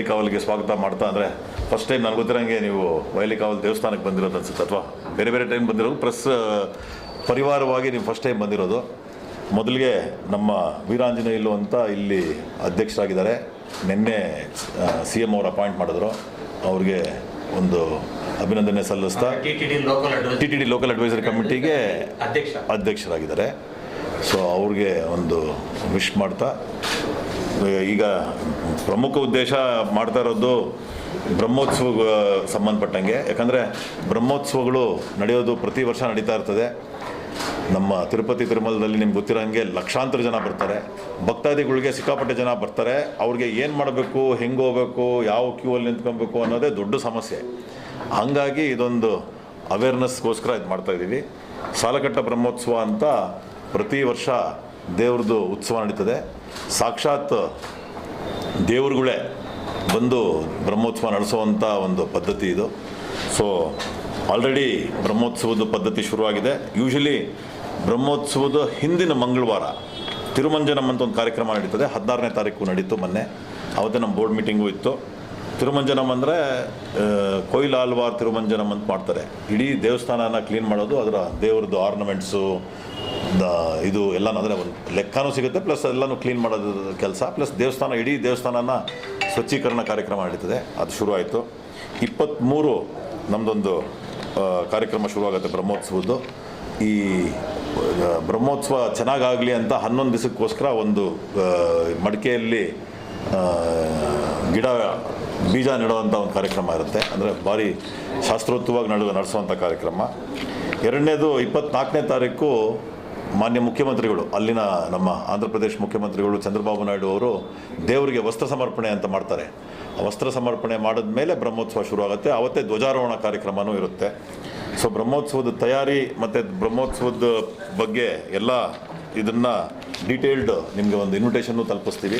ವಯಲಿ ಕಾವಲಿಗೆ ಸ್ವಾಗತ ಮಾಡ್ತಾ ಅಂದರೆ ಫಸ್ಟ್ ಟೈಮ್ ನನಗೆ ಗೊತ್ತಿರೋಂಗೆ ನೀವು ವೈಲಿ ಕಾವಲ್ ದೇವಸ್ಥಾನಕ್ಕೆ ಬಂದಿರೋದು ಅನ್ಸುತ್ತೆ ಅಥವಾ ಬೇರೆ ಬೇರೆ ಟೈಮ್ ಬಂದಿರೋದು. ಪ್ಲಸ್ ಪರಿವಾರವಾಗಿ ನೀವು ಫಸ್ಟ್ ಟೈಮ್ ಬಂದಿರೋದು. ಮೊದಲಿಗೆ ನಮ್ಮ ವೀರಾಂಜನೇಯಲು ಅಂತ ಇಲ್ಲಿ ಅಧ್ಯಕ್ಷರಾಗಿದ್ದಾರೆ. ನಿನ್ನೆ ಸಿ ಎಂ ಅವರು ಅಪಾಯಿಂಟ್ ಮಾಡಿದ್ರು. ಅವ್ರಿಗೆ ಒಂದು ಅಭಿನಂದನೆ ಸಲ್ಲಿಸ್ತಾ T T D local advisory ಕಮಿಟಿಗೆ ಅಧ್ಯಕ್ಷ. ಅಧ್ಯಕ್ಷರಾಗಿದ್ದಾರೆ. ಸೊ ಅವ್ರಿಗೆ ಒಂದು ವಿಶ್ ಮಾಡ್ತಾ ಈಗ ಪ್ರಮುಖ ಉದ್ದೇಶ ಮಾಡ್ತಾ ಇರೋದು ಬ್ರಹ್ಮೋತ್ಸವ ಸಂಬಂಧಪಟ್ಟಂಗೆ. ಯಾಕಂದರೆ ಬ್ರಹ್ಮೋತ್ಸವಗಳು ನಡೆಯೋದು ಪ್ರತಿ ವರ್ಷ ನಡೀತಾ ಇರ್ತದೆ. ನಮ್ಮ ತಿರುಪತಿ ತಿರುಮಲದಲ್ಲಿ ನಿಮ್ಗೆ ಗೊತ್ತಿರೋಂಗೆ ಲಕ್ಷಾಂತರ ಜನ ಬರ್ತಾರೆ. ಭಕ್ತಾದಿಗಳಿಗೆ ಸಿಕ್ಕಾಪಟ್ಟೆ ಜನ ಬರ್ತಾರೆ. ಅವ್ರಿಗೆ ಏನು ಮಾಡಬೇಕು, ಹೆಂಗೆ ಹೋಗಬೇಕು, ಯಾವ ಕ್ಯೂ ಅಲ್ಲಿ ನಿಂತ್ಕೊಬೇಕು ಅನ್ನೋದೇ ದೊಡ್ಡ ಸಮಸ್ಯೆ. ಹಾಗಾಗಿ ಇದೊಂದು ಅವೇರ್ನೆಸ್ಗೋಸ್ಕರ ಇದು ಮಾಡ್ತಾ ಇದ್ದೀವಿ ಸಾಲಕಟ್ಟ ಬ್ರಹ್ಮೋತ್ಸವ ಅಂತ ಪ್ರತಿ ವರ್ಷ ದೇವ್ರದ್ದು ಉತ್ಸವ ನಡೀತದೆ. ಸಾಕ್ಷಾತ್ ದೇವ್ರುಗಳೇ ಬಂದು ಬ್ರಹ್ಮೋತ್ಸವ ನಡೆಸುವಂಥ ಒಂದು ಪದ್ಧತಿ ಇದು. ಸೊ ಆಲ್ರೆಡಿ ಬ್ರಹ್ಮೋತ್ಸವದ ಪದ್ಧತಿ ಶುರುವಾಗಿದೆ. ಯೂಶಲಿ ಬ್ರಹ್ಮೋತ್ಸವದ ಹಿಂದಿನ ಮಂಗಳವಾರ, ತಿರುಮಂಜನಂ ಅಂತ ಒಂದು ಕಾರ್ಯಕ್ರಮ ನಡೀತದೆ. ಹದಿನಾರನೇ ತಾರೀಕು ನಡೀತು ಮೊನ್ನೆ. ಅವತ್ತೇ ನಮ್ಮ ಬೋರ್ಡ್ ಮೀಟಿಂಗು ಇತ್ತು. ತಿರುಮಂಜನಂ ಅಂದರೆ ಕೊಯ್ಲು ಆಲ್ವಾರ್ ತಿರುಮಂಜನಂ ಅಂತ ಮಾಡ್ತಾರೆ. ಇಡೀ ದೇವಸ್ಥಾನನ ಕ್ಲೀನ್ ಮಾಡೋದು, ಅದರ ದೇವ್ರದ್ದು ಆರ್ನಮೆಂಟ್ಸು ದ ಇದು ಎಲ್ಲನೂ ಅಂದರೆ ಒಂದು ಲೆಕ್ಕನೂ ಸಿಗುತ್ತೆ, ಪ್ಲಸ್ ಎಲ್ಲನೂ ಕ್ಲೀನ್ ಮಾಡೋದು ಕೆಲಸ, ಪ್ಲಸ್ ದೇವಸ್ಥಾನ, ಇಡೀ ದೇವಸ್ಥಾನನ ಸ್ವಚ್ಛೀಕರಣ ಕಾರ್ಯಕ್ರಮ ನಡೀತದೆ, ಅದು ಶುರುವಾಯಿತು ಇಪ್ಪತ್ತ್ಮೂರು ನಮ್ಮದೊಂದು ಕಾರ್ಯಕ್ರಮ ಶುರುವಾಗುತ್ತೆ ಬ್ರಹ್ಮೋತ್ಸವದ್ದು. ಈ ಬ್ರಹ್ಮೋತ್ಸವ ಚೆನ್ನಾಗಾಗಲಿ ಅಂತ ಹನ್ನೊಂದು ದಿವಸಕ್ಕೋಸ್ಕರ ಒಂದು ಮಡಿಕೆಯಲ್ಲಿ ಗಿಡ, ಬೀಜ ನೆಡುವಂಥ ಒಂದು ಕಾರ್ಯಕ್ರಮ ಇರುತ್ತೆ. ಅಂದರೆ ಭಾರಿ ಶಾಸ್ತ್ರೋತ್ವವಾಗಿ ನಡು ನಡೆಸುವಂಥ ಕಾರ್ಯಕ್ರಮ. ಎರಡನೇದು ಇಪ್ಪತ್ತ್ನಾಲ್ಕನೇ ತಾರೀಕು ಮಾನ್ಯ ಮುಖ್ಯಮಂತ್ರಿಗಳು, ಅಲ್ಲಿನ ನಮ್ಮ ಆಂಧ್ರ ಪ್ರದೇಶ ಮುಖ್ಯಮಂತ್ರಿಗಳು ಚಂದ್ರಬಾಬು ನಾಯ್ಡು ಅವರು ದೇವರಿಗೆ ವಸ್ತ್ರ ಸಮರ್ಪಣೆ ಅಂತ ಮಾಡ್ತಾರೆ. ವಸ್ತ್ರ ಸಮರ್ಪಣೆ ಮಾಡಿದ ಮೇಲೆ ಬ್ರಹ್ಮೋತ್ಸವ ಶುರುವಾಗುತ್ತೆ. ಅವತ್ತೇ ಧ್ವಜಾರೋಹಣ ಕಾರ್ಯಕ್ರಮವೂ ಇರುತ್ತೆ. ಸೊ, ಬ್ರಹ್ಮೋತ್ಸವದ ತಯಾರಿ ಮತ್ತು ಬ್ರಹ್ಮೋತ್ಸವದ ಬಗ್ಗೆ ಎಲ್ಲ ಇದನ್ನು ಡೀಟೇಲ್ಡ್ ನಿಮಗೆ ಒಂದು ಇನ್ವಿಟೇಷನ್ನು ತಲುಪಿಸ್ತೀವಿ.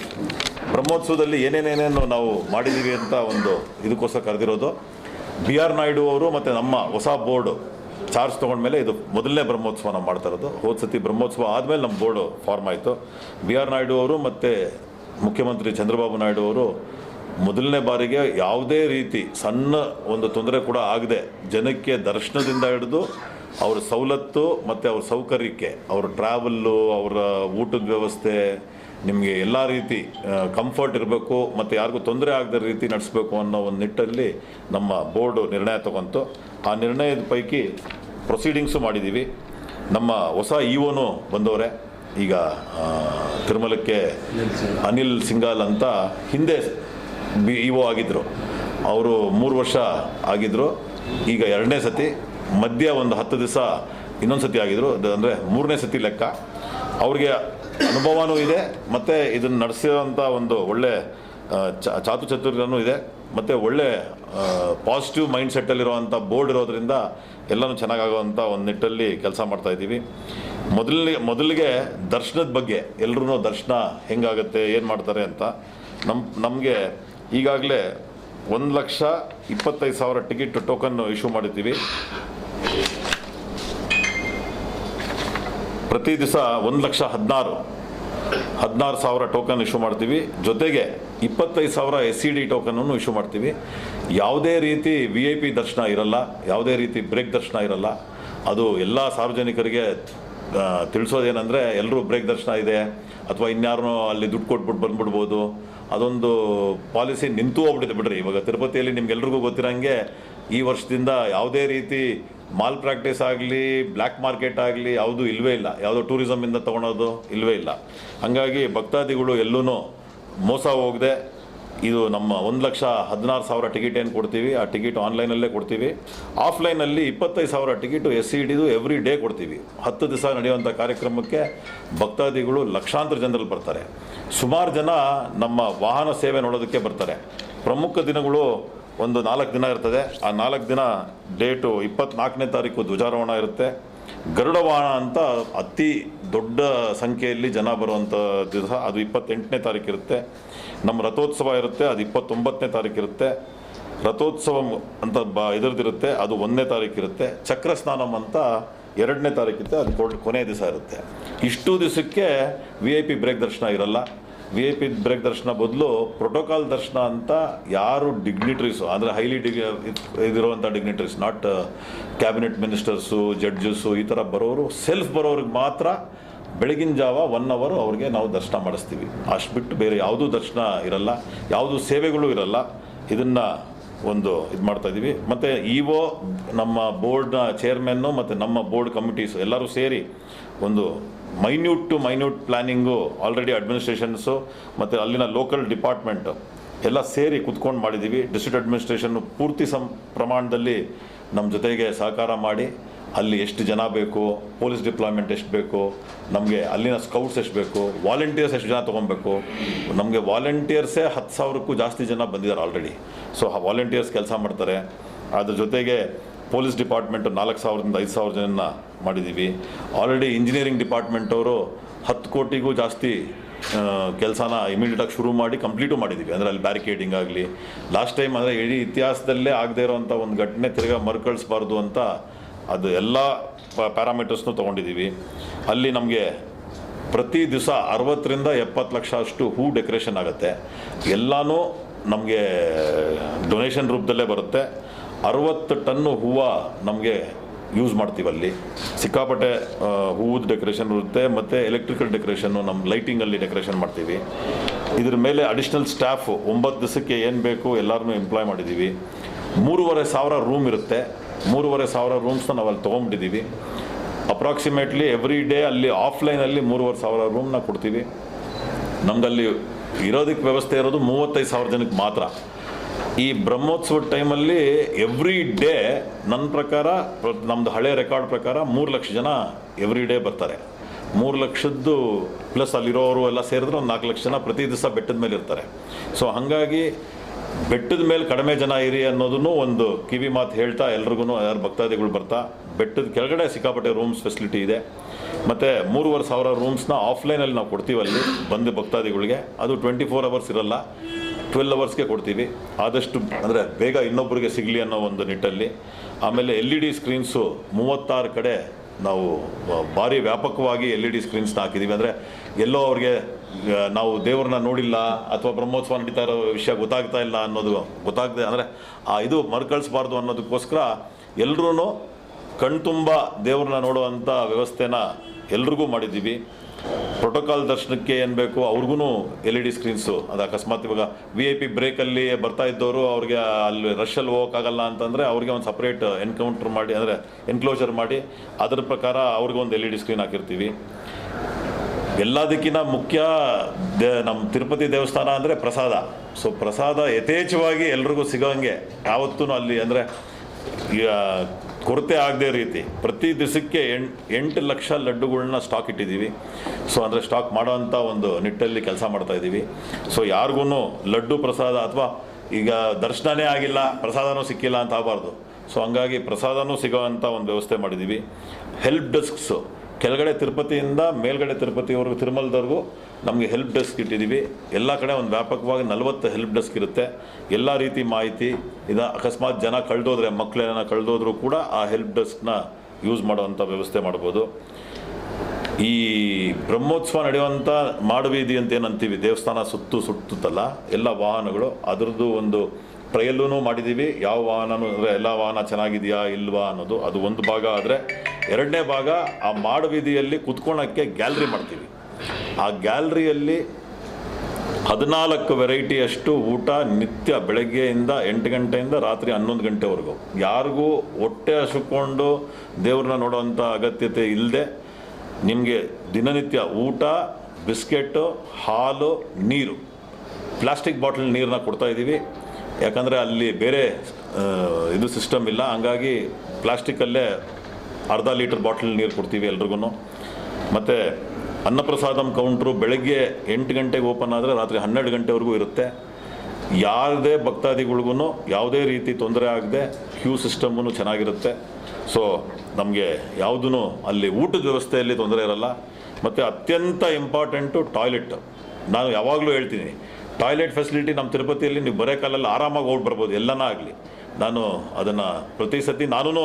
ಬ್ರಹ್ಮೋತ್ಸವದಲ್ಲಿ ಏನೇನೇನೇನು ನಾವು ಮಾಡಿದ್ದೀವಿ ಅಂತ ಒಂದು ಇದಕ್ಕೋಸ್ಕರ ಕರೆದಿರೋದು. ಬಿ ಆರ್ ನಾಯ್ಡು ಅವರು ಮತ್ತು ನಮ್ಮ ಹೊಸ ಬೋರ್ಡು ಚಾರ್ಜ್ ತೊಗೊಂಡ್ಮೇಲೆ ಇದು ಮೊದಲನೇ ಬ್ರಹ್ಮೋತ್ಸವ ನಾವು ಮಾಡ್ತಾ ಇರೋದು. ಹೋದ ಸತಿ ಬ್ರಹ್ಮೋತ್ಸವ ಆದಮೇಲೆ ನಮ್ಮ ಬೋರ್ಡು ಫಾರ್ಮ್ ಆಯಿತು. ಬಿ ಆರ್ ನಾಯ್ಡು ಅವರು ಮತ್ತು ಮುಖ್ಯಮಂತ್ರಿ ಚಂದ್ರಬಾಬು ನಾಯ್ಡು ಅವರು ಮೊದಲನೇ ಬಾರಿಗೆ ಯಾವುದೇ ರೀತಿ ಸಣ್ಣ ಒಂದು ತೊಂದರೆ ಕೂಡ ಆಗದೆ ಜನಕ್ಕೆ ದರ್ಶನದಿಂದ ಹಿಡಿದು ಅವ್ರ ಸವಲತ್ತು ಮತ್ತು ಅವ್ರ ಸೌಕರ್ಯಕ್ಕೆ, ಅವ್ರ ಟ್ರಾವೆಲ್ಲು ಅವರ ಊಟದ ವ್ಯವಸ್ಥೆ ನಿಮಗೆ ಎಲ್ಲ ರೀತಿ ಕಂಫರ್ಟ್ ಇರಬೇಕು ಮತ್ತು ಯಾರಿಗೂ ತೊಂದರೆ ಆಗದ ರೀತಿ ನಡೆಸಬೇಕು ಅನ್ನೋ ಒಂದು ನಿಟ್ಟಲ್ಲಿ ನಮ್ಮ ಬೋರ್ಡು ನಿರ್ಣಯ ತಗೊಂತು. ಆ ನಿರ್ಣಯದ ಪೈಕಿ ಪ್ರೊಸೀಡಿಂಗ್ಸು ಮಾಡಿದ್ದೀವಿ ನಮ್ಮ ಹೊಸ ಇಒನು ಬಂದವರೇ. ಈಗ ತಿರುಮಲಕ್ಕೆ ಅನಿಲ್ ಸಿಂಗಾಲ್ ಅಂತ ಹಿಂದೆ ಬಿ ಇ ಒ ಆಗಿದ್ದರು ಅವರು ಮೂರು ವರ್ಷ ಆಗಿದ್ದರು ಈಗ ಎರಡನೇ ಸತಿ, ಮಧ್ಯ ಒಂದು ಹತ್ತು ದಿವಸ ಇನ್ನೊಂದು ಸತಿ ಆಗಿದ್ರು ಅಂದರೆ ಮೂರನೇ ಸತಿ ಲೆಕ್ಕ. ಅವ್ರಿಗೆ ಅನುಭವನೂ ಇದೆ, ಮತ್ತು ಇದನ್ನು ನಡೆಸಿರೋಂಥ ಒಂದು ಒಳ್ಳೆ ಚಾತು ಚ ಚಾತುಚತುರ್ಯನೂ ಇದೆ, ಮತ್ತು ಒಳ್ಳೆ ಪಾಸಿಟಿವ್ ಮೈಂಡ್ ಸೆಟ್ಟಲ್ಲಿರುವಂಥ ಬೋರ್ಡ್ ಇರೋದ್ರಿಂದ ಎಲ್ಲನೂ ಚೆನ್ನಾಗಾಗುವಂಥ ಒಂದು ನಿಟ್ಟಲ್ಲಿ ಕೆಲಸ ಮಾಡ್ತಾ ಇದ್ದೀವಿ. ಮೊದಲಿಗೆ ಮೊದಲಿಗೆ ದರ್ಶನದ ಬಗ್ಗೆ ಎಲ್ಲರೂ ದರ್ಶನ ಹೆಂಗಾಗುತ್ತೆ, ಏನು ಮಾಡ್ತಾರೆ ಅಂತ ನಮ್ಮ ನಮಗೆ ಈಗಾಗಲೇ ಒಂದು ಲಕ್ಷ ಇಪ್ಪತ್ತೈದು ಸಾವಿರ ಟಿಕೆಟ್ ಟೋಕನ್ನು ಇಶ್ಯೂ ಮಾಡಿದ್ದೀವಿ. ಪ್ರತಿ ದಿವಸ ಒಂದು ಲಕ್ಷ ಹದಿನಾರು ಹದಿನಾರು ಸಾವಿರ ಟೋಕನ್ ಇಶ್ಯೂ ಮಾಡ್ತೀವಿ. ಜೊತೆಗೆ ಇಪ್ಪತ್ತೈದು ಸಾವಿರ ಎಸ್ ಸಿ ಡಿ ಟೋಕನನ್ನು ಇಶ್ಯೂ ಮಾಡ್ತೀವಿ. ಯಾವುದೇ ರೀತಿ ವಿ ಐ ಪಿ ದರ್ಶನ ಇರಲ್ಲ, ಯಾವುದೇ ರೀತಿ ಬ್ರೇಕ್ ದರ್ಶನ ಇರಲ್ಲ. ಅದು ಎಲ್ಲ ಸಾರ್ವಜನಿಕರಿಗೆ ತಿಳಿಸೋದೇನೆಂದರೆ ಎಲ್ಲರೂ ಬ್ರೇಕ್ ದರ್ಶನ ಇದೆ, ಅಥವಾ ಇನ್ಯಾರನೋ ಅಲ್ಲಿ ದುಡ್ಡು ಕೊಟ್ಬಿಟ್ಟು ಬಂದ್ಬಿಡ್ಬೋದು. ಅದೊಂದು ಪಾಲಿಸಿ ನಿಂತು ಹೋಗ್ಬಿಟ್ಟಿದೆ ಬಿಡ್ರಿ. ಇವಾಗ ತಿರುಪತಿಯಲ್ಲಿ ನಿಮ್ಗೆಲ್ರಿಗೂ ಗೊತ್ತಿರೋಂಗೆ ಈ ವರ್ಷದಿಂದ ಯಾವುದೇ ರೀತಿ ಮಾಲ್ ಪ್ರಾಕ್ಟೀಸ್ ಆಗಲಿ ಬ್ಲ್ಯಾಕ್ ಮಾರ್ಕೆಟ್ ಆಗಲಿ ಯಾವುದೂ ಇಲ್ಲವೇ ಇಲ್ಲ. ಯಾವುದೋ ಟೂರಿಸಮಿಂದ ತೊಗೊಳೋದು ಇಲ್ಲವೇ ಇಲ್ಲ. ಹಾಗಾಗಿ ಭಕ್ತಾದಿಗಳು ಎಲ್ಲೂ ಮೋಸ ಹೋಗದೆ. ಇದು ನಮ್ಮ ಒಂದು ಲಕ್ಷ ಹದಿನಾರು ಸಾವಿರ ಟಿಕೆಟ್ ಏನು ಕೊಡ್ತೀವಿ? ಆ ಟಿಕೆಟ್ ಆನ್ಲೈನಲ್ಲೇ ಕೊಡ್ತೀವಿ. ಆಫ್ಲೈನಲ್ಲಿ ಇಪ್ಪತ್ತೈದು ಸಾವಿರ ಟಿಕೆಟು ಎಸ್ ಸಿ ಇಡಿದು ಎವ್ರಿ ಡೇ ಕೊಡ್ತೀವಿ. ಹತ್ತು ದಿವಸ ನಡೆಯುವಂಥ ಕಾರ್ಯಕ್ರಮಕ್ಕೆ ಭಕ್ತಾದಿಗಳು ಲಕ್ಷಾಂತರ ಜನರಲ್ಲಿ ಬರ್ತಾರೆ. ಸುಮಾರು ಜನ ನಮ್ಮ ವಾಹನ ಸೇವೆ ನೋಡೋದಕ್ಕೆ ಬರ್ತಾರೆ. ಪ್ರಮುಖ ದಿನಗಳು ಒಂದು ನಾಲ್ಕು ದಿನ ಇರ್ತದೆ. ಆ ನಾಲ್ಕು ದಿನ ಡೇಟು ಇಪ್ಪತ್ನಾಲ್ಕನೇ ತಾರೀಕು ಧ್ವಜಾರೋಹಣ ಇರುತ್ತೆ. ಗರುಡವಾಹನ ಅಂತ ಅತಿ ದೊಡ್ಡ ಸಂಖ್ಯೆಯಲ್ಲಿ ಜನ ಬರುವಂಥ ದಿವಸ ಅದು ಇಪ್ಪತ್ತೆಂಟನೇ ತಾರೀಕು ಇರುತ್ತೆ. ನಮ್ಮ ರಥೋತ್ಸವ ಇರುತ್ತೆ, ಅದು ಇಪ್ಪತ್ತೊಂಬತ್ತನೇ ತಾರೀಕು ಇರುತ್ತೆ. ರಥೋತ್ಸವ ಅಂತ ಬ ಇದರದಿರುತ್ತೆ ಅದು ಒಂದನೇ ತಾರೀಕು ಇರುತ್ತೆ. ಚಕ್ರ ಸ್ನಾನಂ ಅಂತ ಎರಡನೇ ತಾರೀಕಿರುತ್ತೆ ಅದು ಕೊನೆಯ ದಿವಸ ಇರುತ್ತೆ. ಇಷ್ಟು ದಿವಸಕ್ಕೆ ವಿ ಐ ಪಿ ಬ್ರೇಕ್ ದರ್ಶನ ಇರಲ್ಲ. ವಿ ಐ ಪಿ ಬ್ರೇಕ್ ದರ್ಶನ ಬದಲು ಪ್ರೋಟೋಕಾಲ್ ದರ್ಶನ ಅಂತ ಯಾರು ಡಿಗ್ನಿಟ್ರೀಸು ಅಂದರೆ highly dig ಇದಿರುವಂಥ dignitaries not cabinet ministers judges ಈ ಥರ ಬರೋರು ಸೆಲ್ಫ್ ಬರೋರಿಗೆ ಮಾತ್ರ ಬೆಳಗಿನ ಜಾವ ಒನ್ ಅವರು ಅವ್ರಿಗೆ ನಾವು ದರ್ಶನ ಮಾಡಿಸ್ತೀವಿ. ಅಷ್ಟು ಬಿಟ್ಟು ಬೇರೆ ಯಾವುದೂ ದರ್ಶನ ಇರಲ್ಲ, ಯಾವುದೂ ಸೇವೆಗಳು ಇರಲ್ಲ. ಇದನ್ನು ಒಂದು ಇದು ಮಾಡ್ತಾ ಇದ್ದೀವಿ ಮತ್ತು ಇ ಒ ನಮ್ಮ ಬೋರ್ಡ್ನ ಚೇರ್ಮನ್ನು ಮತ್ತು ನಮ್ಮ ಬೋರ್ಡ್ ಕಮಿಟೀಸ್ ಎಲ್ಲರೂ ಸೇರಿ ಒಂದು minute to minute planning already administrations ಮತ್ತು ಅಲ್ಲಿನ ಲೋಕಲ್ ಡಿಪಾರ್ಟ್ಮೆಂಟು ಎಲ್ಲ ಸೇರಿ ಕುತ್ಕೊಂಡು ಮಾಡಿದ್ದೀವಿ ಡಿಸ್ಟ್ರಿಕ್ಟ್ ಅಡ್ಮಿನಿಸ್ಟ್ರೇಷನ್ನು ಪೂರ್ತಿ ಸಂ ಪ್ರಮಾಣದಲ್ಲಿ ನಮ್ಮ ಜೊತೆಗೆ ಸಹಕಾರ ಮಾಡಿ ಅಲ್ಲಿ ಎಷ್ಟು ಜನ ಬೇಕು ಪೊಲೀಸ್ ಡಿಪ್ಲಾಯ್ಮೆಂಟ್ ಎಷ್ಟು ಬೇಕು, ನಮಗೆ ಅಲ್ಲಿನ ಸ್ಕೌಟ್ಸ್ ಎಷ್ಟು ಬೇಕು ವಾಲಂಟಿಯರ್ಸ್ ಎಷ್ಟು ಜನ ತೊಗೊಬೇಕು ನಮಗೆ ವಾಲಂಟಿಯರ್ಸೇ ಹತ್ತು ಸಾವಿರಕ್ಕೂ ಜಾಸ್ತಿ ಜನ ಬಂದಿದ್ದಾರೆ ಆಲ್ರೆಡಿ ಸೊ ವಾಲಂಟಿಯರ್ಸ್ ಕೆಲಸ ಮಾಡ್ತಾರೆ. ಅದ್ರ ಜೊತೆಗೆ ಪೊಲೀಸ್ ಡಿಪಾರ್ಟ್ಮೆಂಟು ನಾಲ್ಕು ಸಾವಿರದಿಂದ ಐದು ಸಾವಿರ ಜನನ ಮಾಡಿದ್ದೀವಿ. ಆಲ್ರೆಡಿ ಇಂಜಿನಿಯರಿಂಗ್ ಡಿಪಾರ್ಟ್ಮೆಂಟ್ ಅವರು ಹತ್ತು ಕೋಟಿಗೂ ಜಾಸ್ತಿ ಕೆಲಸನ ಇಮಿಡಿಯೇಟಾಗಿ ಶುರು ಮಾಡಿ ಕಂಪ್ಲೀಟು ಮಾಡಿದ್ದೀವಿ. ಅಂದರೆ ಅಲ್ಲಿ ಬ್ಯಾರಿಕೇಡಿಂಗ್ ಆಗಲಿ ಲಾಸ್ಟ್ ಟೈಮ್ ಅಂದರೆ ಇಡೀ ಇತಿಹಾಸದಲ್ಲೇ ಆಗದೇ ಇರೋವಂಥ ಒಂದು ಘಟನೆ ತಿರ್ಗಾ ಮರುಕಳಿಸ್ಬಾರ್ದು ಅಂತ ಅದು ಎಲ್ಲ ಪ್ಯಾರಾಮೀಟರ್ಸ್ನು ತೊಗೊಂಡಿದ್ದೀವಿ. ಅಲ್ಲಿ ನಮಗೆ ಪ್ರತಿ ದಿವಸ ಅರವತ್ತರಿಂದ ಎಪ್ಪತ್ತು ಲಕ್ಷ ಅಷ್ಟು ಹೂ ಡೆಕೋರೇಷನ್ ಆಗುತ್ತೆ. ಎಲ್ಲನೂ ನಮಗೆ ಡೊನೇಷನ್ ರೂಪದಲ್ಲೇ ಬರುತ್ತೆ. ಅರವತ್ತು ಟನ್ನು ಹೂವು ನಮಗೆ ಯೂಸ್ ಮಾಡ್ತೀವಲ್ಲಿ. ಸಿಕ್ಕಾಪಟ್ಟೆ ಹೂವುದು ಡೆಕೋರೇಷನ್ ಇರುತ್ತೆ, ಮತ್ತು ಎಲೆಕ್ಟ್ರಿಕಲ್ ಡೆಕೋರೇಷನ್ನು ನಮ್ಮ ಲೈಟಿಂಗಲ್ಲಿ ಡೆಕೋರೇಷನ್ ಮಾಡ್ತೀವಿ. ಇದ್ರ ಮೇಲೆ ಅಡಿಷ್ನಲ್ ಸ್ಟಾಫ್ ಒಂಬತ್ತು ದಿವಸಕ್ಕೆ ಏನು ಬೇಕು ಎಲ್ಲರನ್ನೂ ಎಂಪ್ಲಾಯ್ ಮಾಡಿದ್ದೀವಿ ಮೂರುವರೆ ಸಾವಿರ ರೂಮ್ ಇರುತ್ತೆ. ಮೂರುವರೆ ಸಾವಿರ ರೂಮ್ಸ್ನ ನಾವು ಅಲ್ಲಿ ತೊಗೊಂಬಿಟ್ಟಿದ್ದೀವಿ ಅಪ್ರಾಕ್ಸಿಮೇಟ್ಲಿ ಎವ್ರಿ ಡೇ ಅಲ್ಲಿ ಆಫ್ಲೈನಲ್ಲಿ ಮೂರುವರೆ ಸಾವಿರ ರೂಮ್ನ ಕೊಡ್ತೀವಿ. ನಮಗಲ್ಲಿ ಇರೋದಕ್ಕೆ ವ್ಯವಸ್ಥೆ ಇರೋದು ಮೂವತ್ತೈದು ಸಾವಿರ ಜನಕ್ಕೆ ಮಾತ್ರ. ಈ ಬ್ರಹ್ಮೋತ್ಸವ ಟೈಮಲ್ಲಿ ಎವ್ರಿ ಡೇ ನನ್ನ ಪ್ರಕಾರ ಪ್ರ- ನಮ್ಮದು ಹಳೆ ರೆಕಾರ್ಡ್ ಪ್ರಕಾರ ಮೂರು ಲಕ್ಷ ಜನ ಎವ್ರಿ ಡೇ ಬರ್ತಾರೆ. ಮೂರು ಲಕ್ಷದ್ದು ಪ್ಲಸ್ ಅಲ್ಲಿರೋರು ಎಲ್ಲ ಸೇರಿದ್ರೆ ಒಂದು ನಾಲ್ಕು ಲಕ್ಷ ಜನ ಪ್ರತಿ ದಿವಸ ಬೆಟ್ಟದ ಮೇಲೆ ಇರ್ತಾರೆ. ಸೊ ಹಾಗಾಗಿ ಬೆಟ್ಟದ ಮೇಲೆ ಕಡಿಮೆ ಜನ ಇರಿ ಅನ್ನೋದನ್ನು ಒಂದು ಕಿವಿ ಮಾತು ಹೇಳ್ತಾ ಎಲ್ರಿಗೂ ಯಾರು ಭಕ್ತಾದಿಗಳು ಬರ್ತಾ, ಬೆಟ್ಟದ ಕೆಳಗಡೆ ಸಿಕ್ಕಾಪಟ್ಟೆ ರೂಮ್ಸ್ ಫೆಸಿಲಿಟಿ ಇದೆ. ಮತ್ತು ಮೂರುವರೆ ಸಾವಿರ ರೂಮ್ಸ್ನ ಆಫ್ಲೈನಲ್ಲಿ ನಾವು ಕೊಡ್ತೀವಲ್ಲಿ ಬಂದು ಭಕ್ತಾದಿಗಳಿಗೆ. ಅದು ಟ್ವೆಂಟಿ ಫೋರ್ ಅವರ್ಸ್ ಇರಲ್ಲ. ಟ್ವೆಲ್ ಅವರ್ಸ್ಗೆ ಕೊಡ್ತೀವಿ. ಆದಷ್ಟು ಅಂದರೆ ಬೇಗ ಇನ್ನೊಬ್ಬರಿಗೆ ಸಿಗಲಿ ಅನ್ನೋ ಒಂದು ನಿಟ್ಟಲ್ಲಿ. ಆಮೇಲೆ ಎಲ್ ಇ ಡಿ ಸ್ಕ್ರೀನ್ಸು ಮೂವತ್ತಾರು ಕಡೆ ನಾವು ಭಾರಿ ವ್ಯಾಪಕವಾಗಿ ಎಲ್ ಇ ಡಿ ಸ್ಕ್ರೀನ್ಸ್ನ ಹಾಕಿದ್ದೀವಿ ಅಂದರೆ ಎಲ್ಲೋ ಅವ್ರಿಗೆ ನಾವು ದೇವ್ರನ್ನ ನೋಡಿಲ್ಲ ಅಥವಾ ಬ್ರಹ್ಮೋತ್ಸವ ನಡೀತಾ ಇರೋ ವಿಷಯ ಗೊತ್ತಾಗ್ತಾ ಇಲ್ಲ ಅನ್ನೋದು ಗೊತ್ತಾಗದೆ ಅಂದರೆ, ಆ, ಇದು ಮರುಕಳಿಸ್ಬಾರ್ದು ಅನ್ನೋದಕ್ಕೋಸ್ಕರ ಎಲ್ಲರೂ ಕಣ್ತುಂಬ ದೇವ್ರನ್ನ ನೋಡುವಂಥ ವ್ಯವಸ್ಥೆನ ಎಲ್ರಿಗೂ ಮಾಡಿದ್ದೀವಿ. ಪ್ರೋಟೋಕಾಲ್ ದರ್ಶನಕ್ಕೆ ಏನು ಬೇಕು ಅವ್ರಿಗೂ ಎಲ್ ಇ ಡಿ ಸ್ಕ್ರೀನ್ಸು. ಅದು ಅಕಸ್ಮಾತ್ ಇವಾಗ ವಿ ಐ ಪಿ ಬ್ರೇಕಲ್ಲಿ ಬರ್ತಾ ಇದ್ದವರು ಅವ್ರಿಗೆ ಅಲ್ಲಿ ರಷಲ್ಲಿ ಹೋಗೋಕ್ಕಾಗಲ್ಲ ಅಂತಂದರೆ ಅವ್ರಿಗೆ ಒಂದು ಸಪ್ರೇಟ್ ಎನ್ಕೌಂಟ್ರ್ ಮಾಡಿ, ಅಂದರೆ ಎನ್ಕ್ಲೋಜರ್ ಮಾಡಿ, ಅದರ ಪ್ರಕಾರ ಅವ್ರಿಗೊಂದು ಎಲ್ ಇ ಡಿ ಸ್ಕ್ರೀನ್ ಹಾಕಿರ್ತೀವಿ. ಎಲ್ಲದಕ್ಕಿಂತ ಮುಖ್ಯ ದೇ ನಮ್ಮ ತಿರುಪತಿ ದೇವಸ್ಥಾನ ಅಂದರೆ ಪ್ರಸಾದ. ಸೊ ಪ್ರಸಾದ ಯಥೇಚ್ಛವಾಗಿ ಎಲ್ರಿಗೂ ಸಿಗೋಂಗೆ ಯಾವತ್ತೂ ಅಲ್ಲಿ ಅಂದರೆ ಕೊರತೆ ಆಗದೆ ರೀತಿ ಪ್ರತಿ ದಿವಸಕ್ಕೆ ಎಂಟು ಲಕ್ಷ ಲಡ್ಡುಗಳನ್ನ ಸ್ಟಾಕ್ ಇಟ್ಟಿದ್ದೀವಿ. ಸೊ ಅಂದರೆ ಸ್ಟಾಕ್ ಮಾಡೋವಂಥ ಒಂದು ನಿಟ್ಟಲ್ಲಿ ಕೆಲಸ ಮಾಡ್ತಾ ಇದ್ದೀವಿ. ಸೊ ಯಾರಿಗೂ ಲಡ್ಡು ಪ್ರಸಾದ ಅಥವಾ ಈಗ ದರ್ಶನನೇ ಆಗಿಲ್ಲ, ಪ್ರಸಾದನೂ ಸಿಕ್ಕಿಲ್ಲ ಅಂತ ಆಗಬಾರ್ದು. ಸೊ ಹಂಗಾಗಿ ಪ್ರಸಾದನೂ ಸಿಗೋವಂಥ ಒಂದು ವ್ಯವಸ್ಥೆ ಮಾಡಿದ್ದೀವಿ. ಹೆಲ್ಪ್ ಡೆಸ್ಕ್ಸು ಕೆಳಗಡೆ ತಿರುಪತಿಯಿಂದ ಮೇಲ್ಗಡೆ ತಿರುಪತಿವರೆಗೂ ತಿರುಮಲದವರೆಗೂ ನಮಗೆ ಹೆಲ್ಪ್ ಡೆಸ್ಕ್ ಇಟ್ಟಿದ್ದೀವಿ ಎಲ್ಲ ಕಡೆ ಒಂದು ವ್ಯಾಪಕವಾಗಿ ನಲವತ್ತು ಹೆಲ್ಪ್ ಡೆಸ್ಕ್ ಇರುತ್ತೆ. ಎಲ್ಲ ರೀತಿ ಮಾಹಿತಿ ಇದು ಅಕಸ್ಮಾತ್ ಜನ ಕಳೆದೋದ್ರೆ ಮಕ್ಕಳೇನ ಕಳೆದೋದ್ರೂ ಕೂಡ ಆ ಹೆಲ್ಪ್ ಡೆಸ್ಕ್ನ ಯೂಸ್ ಮಾಡುವಂಥ ವ್ಯವಸ್ಥೆ ಮಾಡ್ಬೋದು. ಈ ಬ್ರಹ್ಮೋತ್ಸವ ನಡೆಯುವಂಥ ಮಾಡುವೀದಿ ಅಂತ ಏನಂತೀವಿ, ದೇವಸ್ಥಾನ ಸುತ್ತು ಸುತ್ತುತ್ತಲ್ಲ, ಎಲ್ಲ ವಾಹನಗಳು, ಅದರದ್ದು ಒಂದು ಟ್ರಯಲ್ಲೂ ಮಾಡಿದ್ದೀವಿ ಯಾವ ವಾಹನನೂ ಅಂದರೆ, ಎಲ್ಲ ವಾಹನ ಚೆನ್ನಾಗಿದೆಯಾ, ಇಲ್ವಾ ಅನ್ನೋದು, ಅದು ಒಂದು ಭಾಗ ಆದರೆ ಎರಡನೇ ಭಾಗ ಆ ಮಾಡುವೀದಿಯಲ್ಲಿ ಕುತ್ಕೊಳ್ಳೋಕ್ಕೆ ಗ್ಯಾಲ್ರಿ ಮಾಡ್ತೀವಿ. ಆ ಗ್ಯಾಲ್ರಿಯಲ್ಲಿ ಹದಿನಾಲ್ಕು ವೆರೈಟಿಯಷ್ಟು ಊಟ ನಿತ್ಯ ಬೆಳಗ್ಗೆಯಿಂದ ಎಂಟು ಗಂಟೆಯಿಂದ ರಾತ್ರಿ ಹನ್ನೊಂದು ಗಂಟೆವರೆಗೂ. ಯಾರಿಗೂ ಹೊಟ್ಟೆ ಹಸುಕೊಂಡು ದೇವ್ರನ್ನ ನೋಡೋವಂಥ ಅಗತ್ಯತೆ ಇಲ್ಲದೆ ನಿಮಗೆ ದಿನನಿತ್ಯ ಊಟ, ಬಿಸ್ಕೆಟ್ಟು, ಹಾಲು, ನೀರು. ಪ್ಲಾಸ್ಟಿಕ್ ಬಾಟಲ್ ನೀರನ್ನ ಕೊಡ್ತಾ ಇದ್ದೀವಿ. ಯಾಕಂದರೆ ಅಲ್ಲಿ ಬೇರೆ ಇದು ಸಿಸ್ಟಮ್ ಇಲ್ಲ. ಹಂಗಾಗಿ ಪ್ಲಾಸ್ಟಿಕ್ಕಲ್ಲೇ ಅರ್ಧ ಲೀಟರ್ ಬಾಟಲ್ ನೀರು ಕೊಡ್ತೀವಿ ಎಲ್ರಿಗೂ ಮತ್ತು ಅನ್ನಪ್ರಸಾದಂ ಕೌಂಟ್ರು ಬೆಳಗ್ಗೆ ಎಂಟು ಗಂಟೆಗೆ ಓಪನ್ ಆದರೆ ರಾತ್ರಿ ಹನ್ನೆರಡು ಗಂಟೆವರೆಗೂ ಇರುತ್ತೆ. ಯಾವುದೇ ಭಕ್ತಾದಿಗಳಿಗೂ ಯಾವುದೇ ರೀತಿ ತೊಂದರೆ ಆಗದೆ ಕ್ಯೂ ಸಿಸ್ಟಮೂ ಚೆನ್ನಾಗಿರುತ್ತೆ. ಸೊ, ನಮಗೆ ಯಾವುದೂ ಅಲ್ಲಿ ಊಟದ ವ್ಯವಸ್ಥೆಯಲ್ಲಿ ತೊಂದರೆ ಇರಲ್ಲ. ಮತ್ತು ಅತ್ಯಂತ ಇಂಪಾರ್ಟೆಂಟು ಟಾಯ್ಲೆಟ್. ನಾನು ಯಾವಾಗಲೂ ಹೇಳ್ತೀನಿ, ಟಾಯ್ಲೆಟ್ ಫೆಸಿಲಿಟಿ ನಮ್ಮ ತಿರುಪತಿಯಲ್ಲಿ ನೀವು ಬರೋ ಕಾಲಲ್ಲಿ ಆರಾಮಾಗಿ ಹೋಗಿ ಬರ್ಬೋದು ಎಲ್ಲನ ಆಗಲಿ. ನಾನು ಅದನ್ನು ಪ್ರತಿ ಸತಿ ನಾನು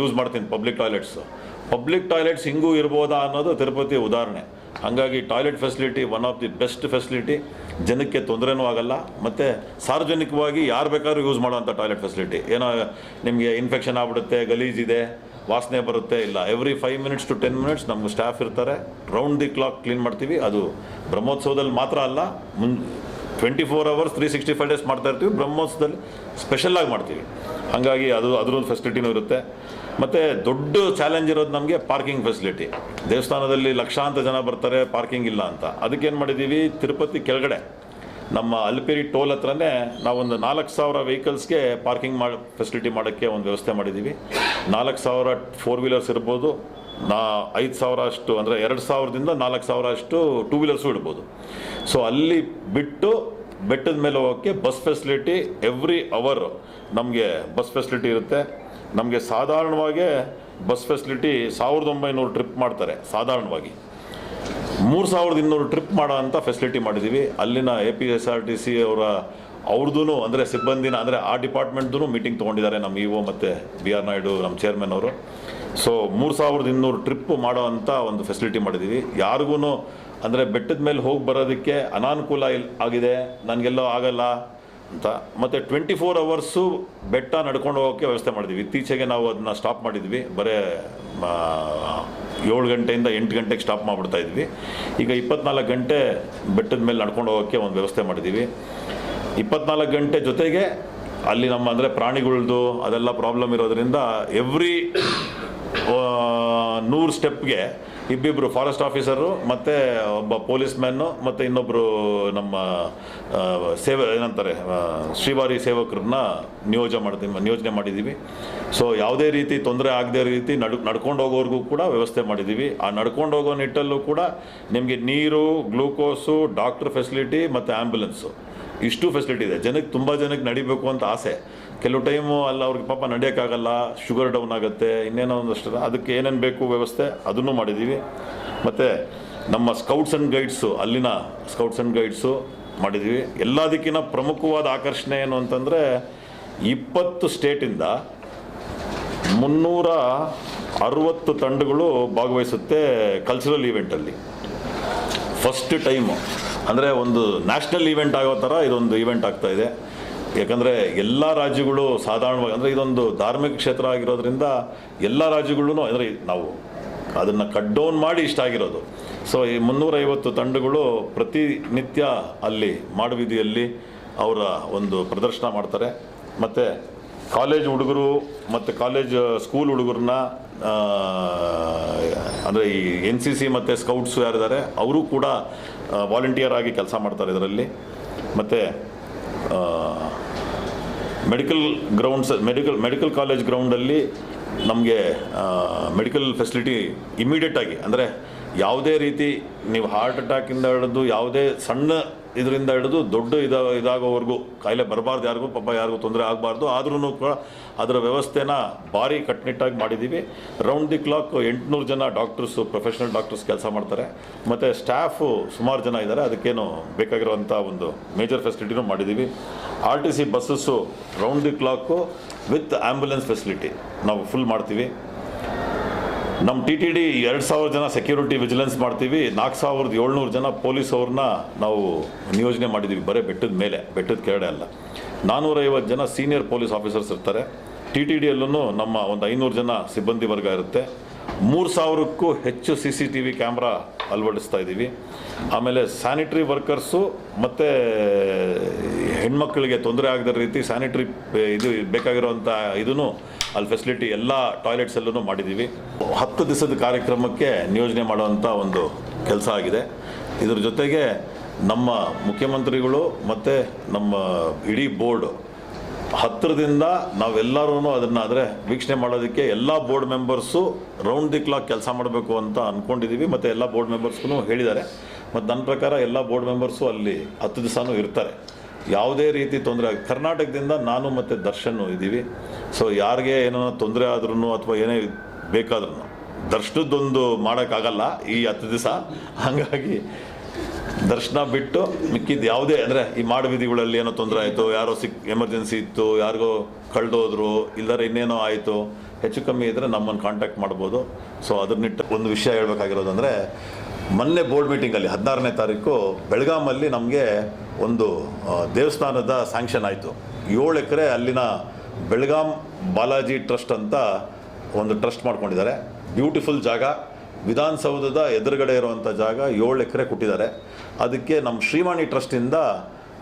ಯೂಸ್ ಮಾಡ್ತೀನಿ ಪಬ್ಲಿಕ್ ಟಾಯ್ಲೆಟ್ಸು ಪಬ್ಲಿಕ್ ಟಾಯ್ಲೆಟ್ಸ್ ಹಿಂಗೂ ಇರ್ಬೋದಾ ಅನ್ನೋದು ತಿರುಪತಿ ಉದಾಹರಣೆ. ಹಾಗಾಗಿ toilet facility one of the best facility ಜನಕ್ಕೆ ತೊಂದರೆನೂ ಆಗಲ್ಲ. ಮತ್ತು ಸಾರ್ವಜನಿಕವಾಗಿ ಯಾರು ಬೇಕಾದ್ರೂ ಯೂಸ್ ಮಾಡೋವಂಥ ಟಾಯ್ಲೆಟ್ ಫೆಸಿಲಿಟಿ ಏನೋ, ನಿಮಗೆ ಇನ್ಫೆಕ್ಷನ್ ಆಗ್ಬಿಡುತ್ತೆ ಗಲೀಜಿದೆ ವಾಸನೆ ಬರುತ್ತೆ, ಇಲ್ಲ. Every five minutes to ten minutes ನಮ್ಗೆ ಸ್ಟಾಫ್ ಇರ್ತಾರೆ. ರೌಂಡ್ ದಿ ಕ್ಲಾಕ್ ಕ್ಲೀನ್ ಮಾಡ್ತೀವಿ. ಅದು ಬ್ರಹ್ಮೋತ್ಸವದಲ್ಲಿ ಮಾತ್ರ ಅಲ್ಲ ಮುನ್ twenty four hours three sixty five days ಮಾಡ್ತಾ ಇರ್ತೀವಿ, ಬ್ರಹ್ಮೋತ್ಸವದಲ್ಲಿ ಸ್ಪೆಷಲ್ಲಾಗಿ ಮಾಡ್ತೀವಿ. ಹಾಗಾಗಿ ಅದು, ಅದರೊಂದು ಫೆಸಿಲಿಟಿನೂ ಇರುತ್ತೆ. ಮತ್ತು ದೊಡ್ಡ ಚಾಲೆಂಜ್ ಇರೋದು ನಮಗೆ ಪಾರ್ಕಿಂಗ್ ಫೆಸಿಲಿಟಿ ದೇವಸ್ಥಾನದಲ್ಲಿ ಲಕ್ಷಾಂತರ ಜನ ಬರ್ತಾರೆ ಪಾರ್ಕಿಂಗ್ ಇಲ್ಲ ಅಂತ. ಅದಕ್ಕೇನು ಮಾಡಿದ್ದೀವಿ ತಿರುಪತಿ ಕೆಳಗಡೆ, ನಮ್ಮ ಅಲ್ಪೇರಿ ಟೋಲ್ ಹತ್ರನೇ ನಾವೊಂದು ನಾಲ್ಕು ಸಾವಿರ ವೆಹಿಕಲ್ಸ್ಗೆ ಪಾರ್ಕಿಂಗ್ ಮಾಡಿ ಫೆಸಿಲಿಟಿ ಮಾಡೋಕ್ಕೆ ಒಂದು ವ್ಯವಸ್ಥೆ ಮಾಡಿದ್ದೀವಿ ನಾಲ್ಕು ಸಾವಿರ ಫೋರ್ ವೀಲರ್ಸ್ ಇರ್ಬೋದು ನಾ ಐದು ಸಾವಿರ ಅಷ್ಟು ಅಂದರೆ ಎರಡು ಸಾವಿರದಿಂದ ನಾಲ್ಕು ಸಾವಿರ ಅಷ್ಟು ಟೂ ವೀಲರ್ಸು ಇಡ್ಬೋದು. ಸೊ ಅಲ್ಲಿ ಬಿಟ್ಟು ಬೆಟ್ಟದ ಮೇಲೆ ಹೋಗೋಕ್ಕೆ ಬಸ್ ಫೆಸಿಲಿಟಿ ಎವ್ರಿ ಅವರ್ ನಮಗೆ ಬಸ್ ಫೆಸಿಲಿಟಿ ಇರುತ್ತೆ. ನಮಗೆ ಸಾಧಾರಣವಾಗಿ ಬಸ್ ಫೆಸಿಲಿಟಿ ಸಾವಿರದ ಒಂಬೈನೂರು ಟ್ರಿಪ್ ಮಾಡ್ತಾರೆ, ಸಾಧಾರಣವಾಗಿ. ಮೂರು ಸಾವಿರದ ಇನ್ನೂರು ಟ್ರಿಪ್ ಮಾಡೋ ಅಂತ ಫೆಸಿಲಿಟಿ ಮಾಡಿದ್ದೀವಿ ಅಲ್ಲಿನ A P S R T C ಅವರ ಅವ್ರದ್ದು ಅಂದರೆ ಸಿಬ್ಬಂದಿನ ಅಂದರೆ ಆ ಡಿಪಾರ್ಟ್ಮೆಂಟ್ದೂ ಮೀಟಿಂಗ್ ತೊಗೊಂಡಿದ್ದಾರೆ ನಮ್ಮ ಇ ಒ ಮತ್ತು ಬಿ ಆರ್ ನಾಯ್ಡು, ನಮ್ಮ ಚೇರ್ಮನ್ ಅವರು. ಸೊ ಮೂರು ಸಾವಿರದ ಇನ್ನೂರು ಟ್ರಿಪ್ ಮಾಡೋ ಅಂತ ಒಂದು ಫೆಸಿಲಿಟಿ ಮಾಡಿದ್ದೀವಿ ಯಾರಿಗೂ ಅಂದರೆ ಬೆಟ್ಟದ ಮೇಲೆ ಹೋಗಿ ಬರೋದಕ್ಕೆ ಅನಾನುಕೂಲ ಇಲ್, ಆಗಿದೆ. ನನಗೆಲ್ಲೋ ಆಗಲ್ಲ ಅಂತ. ಮತ್ತು ಟ್ವೆಂಟಿ ಫೋರ್ ಅವರ್ಸು ಬೆಟ್ಟ ನಡ್ಕೊಂಡು ಹೋಗೋಕ್ಕೆ ವ್ಯವಸ್ಥೆ ಮಾಡಿದ್ವಿ. ಇತ್ತೀಚೆಗೆ ನಾವು ಅದನ್ನ ಸ್ಟಾಪ್ ಮಾಡಿದ್ವಿ. ಬರೀ ಏಳು ಗಂಟೆಯಿಂದ ಎಂಟು ಗಂಟೆಗೆ ಸ್ಟಾಪ್ ಮಾಡಿಬಿಡ್ತಾ ಇದ್ವಿ. ಈಗ ಇಪ್ಪತ್ನಾಲ್ಕು ಗಂಟೆ ಬೆಟ್ಟದ ಮೇಲೆ ನಡ್ಕೊಂಡು ಹೋಗೋಕ್ಕೆ ಒಂದು ವ್ಯವಸ್ಥೆ ಮಾಡಿದ್ದೀವಿ ಇಪ್ಪತ್ನಾಲ್ಕು ಗಂಟೆ ಜೊತೆಗೆ ಅಲ್ಲಿ ನಮ್ಮ, ಅಂದರೆ ಪ್ರಾಣಿಗಳದ್ದು ಅದೆಲ್ಲ ಪ್ರಾಬ್ಲಮ್ ಇರೋದರಿಂದ ಎವ್ರಿ ನೂರು ಸ್ಟೆಪ್ಗೆ ಇಬ್ಬಿಬ್ಬರು ಫಾರೆಸ್ಟ್ ಆಫೀಸರು ಮತ್ತು ಒಬ್ಬ ಪೊಲೀಸ್ ಮ್ಯಾನು ಮತ್ತು ಇನ್ನೊಬ್ಬರು ನಮ್ಮ ಸೇವೆ, ಏನಂತಾರೆ ಶ್ರೀವಾರಿ ಸೇವಕರನ್ನ ನಿಯೋಜನೆ ಮಾಡ್ತೀವಿ, ನಿಯೋಜನೆ ಮಾಡಿದ್ದೀವಿ. ಸೊ ಯಾವುದೇ ರೀತಿ ತೊಂದರೆ ಆಗದೇ ರೀತಿ ನಡ್, ನಡ್ಕೊಂಡು ಹೋಗೋರ್ಗೂ ಕೂಡ ವ್ಯವಸ್ಥೆ ಮಾಡಿದ್ದೀವಿ. ಆ ನಡ್ಕೊಂಡು ಹೋಗೋ ನಿಟ್ಟಲ್ಲೂ ಕೂಡ ನಿಮಗೆ ನೀರು, ಗ್ಲೂಕೋಸು, ಡಾಕ್ಟ್ರ್ ಫೆಸಿಲಿಟಿ ಮತ್ತು ಆ್ಯಂಬುಲೆನ್ಸು ಇಷ್ಟು ಫೆಸಿಲಿಟಿ ಇದೆ. ಜನಕ್ಕೆ ತುಂಬ ಜನಕ್ಕೆ ನಡಿಬೇಕು ಅಂತ ಆಸೆ. ಕೆಲವು ಟೈಮು ಅಲ್ಲ ಅವ್ರಿಗೆ ಪಾಪ ನಡೆಯೋಕ್ಕಾಗಲ್ಲ ಶುಗರ್ ಡೌನ್ ಆಗುತ್ತೆ, ಇನ್ನೇನೋ ಒಂದಷ್ಟು ಅದಕ್ಕೆ ಏನೇನು ಬೇಕು ವ್ಯವಸ್ಥೆ ಅದನ್ನು ಮಾಡಿದ್ದೀವಿ. ಮತ್ತು ನಮ್ಮ ಸ್ಕೌಟ್ಸ್ ಆ್ಯಂಡ್ ಗೈಡ್ಸು ಅಲ್ಲಿನ ಸ್ಕೌಟ್ಸ್ ಆ್ಯಂಡ್ ಗೈಡ್ಸು ಮಾಡಿದ್ದೀವಿ. ಎಲ್ಲದಕ್ಕಿಂತ ಪ್ರಮುಖವಾದ ಆಕರ್ಷಣೆ ಏನು ಅಂತಂದರೆ ಇಪ್ಪತ್ತು ಸ್ಟೇಟಿಂದ ಮುನ್ನೂರ ಅರವತ್ತು ತಂಡಗಳು ಭಾಗವಹಿಸುತ್ತೆ ಕಲ್ಚರಲ್ ಈವೆಂಟಲ್ಲಿ ಫಸ್ಟ್ ಟೈಮು ಅಂದರೆ ಒಂದು ನ್ಯಾಷನಲ್ ಈವೆಂಟ್ ಆಗೋ ಥರ ಇದೊಂದು ಈವೆಂಟ್ ಆಗ್ತಾ ಇದೆ. ಯಾಕಂದರೆ ಎಲ್ಲ ರಾಜ್ಯಗಳು ಸಾಧಾರಣವಾಗಿ, ಅಂದರೆ ಇದೊಂದು ಧಾರ್ಮಿಕ ಕ್ಷೇತ್ರ ಆಗಿರೋದ್ರಿಂದ ಎಲ್ಲ ರಾಜ್ಯಗಳೂ ಅಂದರೆ ನಾವು ಅದನ್ನು ಕಟ್ ಡೌನ್ ಮಾಡಿ ಇಷ್ಟ ಆಗಿರೋದು. ಸೊ ಈ ಮುನ್ನೂರೈವತ್ತು ತಂಡಗಳು ಪ್ರತಿನಿತ್ಯ ಅಲ್ಲಿ ಮಾಡುವಿದಿಯಲ್ಲಿ ಅವರ ಒಂದು ಪ್ರದರ್ಶನ ಮಾಡ್ತಾರೆ. ಮತ್ತು ಕಾಲೇಜ್ ಹುಡುಗರು, ಮತ್ತು ಕಾಲೇಜ್ ಸ್ಕೂಲ್ ಹುಡುಗರನ್ನ ಅಂದರೆ ಈ ಎನ್ ಸಿ ಸಿ ಮತ್ತು ಸ್ಕೌಟ್ಸು ಯಾರಿದ್ದಾರೆ, ಅವರು ಕೂಡ ವಾಲಂಟಿಯರ್ ಆಗಿ ಕೆಲಸ ಮಾಡ್ತಾರೆ ಇದರಲ್ಲಿ. ಮತ್ತು medical grounds medical medical college ಗ್ರೌಂಡಲ್ಲಿ ನಮಗೆ ಮೆಡಿಕಲ್ ಫೆಸಿಲಿಟಿ ಇಮ್ಮಿಡಿಯೇಟಾಗಿ ಅಂದರೆ ಯಾವುದೇ ರೀತಿ ನೀವು ಹಾರ್ಟ್ ಅಟ್ಯಾಕಿಂದ ಹಿಡಿದು ಯಾವುದೇ ಸಣ್ಣ ಇದರಿಂದ ಹಿಡಿದು ದೊಡ್ಡ ಇದ, ಇದಾಗೋವರೆಗೂ ಕಾಯಿಲೆ ಬರಬಾರ್ದು ಯಾರಿಗೂ, ಪಾಪ ಯಾರಿಗೂ ತೊಂದರೆ ಆಗಬಾರ್ದು. ಆದ್ರೂ ಕೂಡ ಅದರ ವ್ಯವಸ್ಥೆನ ಭಾರಿ ಕಟ್ಟುನಿಟ್ಟಾಗಿ ಮಾಡಿದ್ದೀವಿ ರೌಂಡ್ ದಿ ಕ್ಲಾಕ್ ಎಂಟುನೂರು ಜನ ಡಾಕ್ಟರ್ಸು ಪ್ರೊಫೆಷನಲ್ ಡಾಕ್ಟರ್ಸ್ ಕೆಲಸ ಮಾಡ್ತಾರೆ. ಮತ್ತು ಸ್ಟಾಫು ಸುಮಾರು ಜನ ಇದ್ದಾರೆ. ಅದಕ್ಕೇನು ಬೇಕಾಗಿರುವಂಥ ಒಂದು ಮೇಜರ್ ಫೆಸಿಲಿಟಿನೂ ಮಾಡಿದ್ದೀವಿ R T C buses round the clock with ambulance facility ನಾವು ಫುಲ್ ಮಾಡ್ತೀವಿ. ನಮ್ಮ ಟಿ ಟಿ ಡಿ ಎರಡು ಸಾವಿರ ಜನ ಸೆಕ್ಯೂರಿಟಿ ವಿಜಿಲೆನ್ಸ್ ಮಾಡ್ತೀವಿ. ನಾಲ್ಕು ಸಾವಿರದ ಏಳ್ನೂರು ಜನ ಪೊಲೀಸ್ ಅವ್ರನ್ನ ನಾವು ನಿಯೋಜನೆ ಮಾಡಿದ್ದೀವಿ ಬರೀ ಬೆಟ್ಟದ ಮೇಲೆ, ಬೆಟ್ಟದ ಕೆಳಗಡೆ ಅಲ್ಲ. ನಾನ್ನೂರೈವತ್ತು ಜನ ಸೀನಿಯರ್ ಪೊಲೀಸ್ ಆಫೀಸರ್ಸ್ ಇರ್ತಾರೆ. ಟಿ ಟಿ ಡಿಯಲ್ಲೂ ನಮ್ಮ ಒಂದು ಐನೂರು ಜನ ಸಿಬ್ಬಂದಿ ವರ್ಗ ಇರುತ್ತೆ. ಮೂರು ಸಾವಿರಕ್ಕೂ ಹೆಚ್ಚು C C T V camera ಅಳವಡಿಸ್ತಾ ಇದ್ದೀವಿ ಆಮೇಲೆ ಸ್ಯಾನಿಟ್ರಿ ವರ್ಕರ್ಸು ಮತ್ತು ಹೆಣ್ಮಕ್ಳಿಗೆ ತೊಂದರೆ ಆಗದ ರೀತಿ ಸ್ಯಾನಿಟ್ರಿ ಇದು ಬೇಕಾಗಿರೋವಂಥ ಇದನ್ನು ಅಲ್ಲಿ ಫೆಸಿಲಿಟಿ ಎಲ್ಲ ಟಾಯ್ಲೆಟ್ಸಲ್ಲೂ ಮಾಡಿದ್ದೀವಿ ಹತ್ತು ದಿವಸದ ಕಾರ್ಯಕ್ರಮಕ್ಕೆ ನಿಯೋಜನೆ ಮಾಡುವಂಥ ಒಂದು ಕೆಲಸ ಆಗಿದೆ. ಇದರ ಜೊತೆಗೆ ನಮ್ಮ ಮುಖ್ಯಮಂತ್ರಿಗಳು ಮತ್ತು ನಮ್ಮ ಇಡೀ ಬೋರ್ಡು ಹತ್ತಿರದಿಂದ ನಾವೆಲ್ಲರೂ ಅದನ್ನು ಆದರೆ ವೀಕ್ಷಣೆ ಮಾಡೋದಕ್ಕೆ ಎಲ್ಲ board members round the clock ಕೆಲಸ ಮಾಡಬೇಕು ಅಂತ ಅಂದ್ಕೊಂಡಿದ್ದೀವಿ ಮತ್ತು ಎಲ್ಲ ಬೋರ್ಡ್ ಮೆಂಬರ್ಸ್ಗೂ ಹೇಳಿದ್ದಾರೆ. ಮತ್ತು ನನ್ನ ಪ್ರಕಾರ ಎಲ್ಲ ಬೋರ್ಡ್ ಮೆಂಬರ್ಸು ಅಲ್ಲಿ ಹತ್ತು ದಿವಸನೂ ಇರ್ತಾರೆ. ಯಾವುದೇ ರೀತಿ ತೊಂದರೆ ಆಗ ಕರ್ನಾಟಕದಿಂದ ನಾನು ಮತ್ತು ದರ್ಶನ್ ಇದ್ದೀವಿ. ಸೊ ಯಾರಿಗೆ ಏನೋ ತೊಂದರೆ ಆದ್ರೂ ಅಥವಾ ಏನೇ ಬೇಕಾದ್ರೂ ದರ್ಶನದ್ದೊಂದು ಮಾಡೋಕ್ಕಾಗಲ್ಲ ಈ ಹತ್ತು ದಿವಸ. ಹಾಗಾಗಿ ದರ್ಶನ ಬಿಟ್ಟು ಮಿಕ್ಕಿದ್ದು ಯಾವುದೇ ಅಂದರೆ ಈ ಮಾಡುವಿಧಿಗಳಲ್ಲಿ ಏನೋ ತೊಂದರೆ ಆಯಿತು, ಯಾರೋ ಸಿಕ್ ಎಮರ್ಜೆನ್ಸಿ ಇತ್ತು, ಯಾರಿಗೋ ಕಳೆದೋದ್ರು ಇಲ್ಲದ್ರೆ ಇನ್ನೇನೋ ಆಯಿತು, ಹೆಚ್ಚು ಕಮ್ಮಿ ಇದ್ದರೆ ನಮ್ಮನ್ನು ಕಾಂಟ್ಯಾಕ್ಟ್ ಮಾಡ್ಬೋದು. ಸೊ ಅದನ್ನಿಟ್ಟು ಒಂದು ವಿಷಯ ಹೇಳ್ಬೇಕಾಗಿರೋದಂದರೆ ಮೊನ್ನೆ ಬೋರ್ಡ್ ಮೀಟಿಂಗಲ್ಲಿ ಹದಿನಾರನೇ ತಾರೀಕು ಬೆಳಗಾಮಲ್ಲಿ ನಮಗೆ ಒಂದು ದೇವಸ್ಥಾನದ ಸ್ಯಾಂಕ್ಷನ್ ಆಯಿತು. ಏಳು ಎಕರೆ ಅಲ್ಲಿನ ಬೆಳಗಾಂ ಬಾಲಾಜಿ ಟ್ರಸ್ಟ್ ಅಂತ ಒಂದು ಟ್ರಸ್ಟ್ ಮಾಡ್ಕೊಂಡಿದ್ದಾರೆ. ಬ್ಯೂಟಿಫುಲ್ ಜಾಗ. ವಿಧಾನಸೌಧದ ಎದುರುಗಡೆ ಇರುವಂಥ ಜಾಗ ಏಳು ಎಕರೆ ಕೊಟ್ಟಿದ್ದಾರೆ. ಅದಕ್ಕೆ ನಮ್ಮ ಶ್ರೀವಾಣಿ ಟ್ರಸ್ಟಿಂದ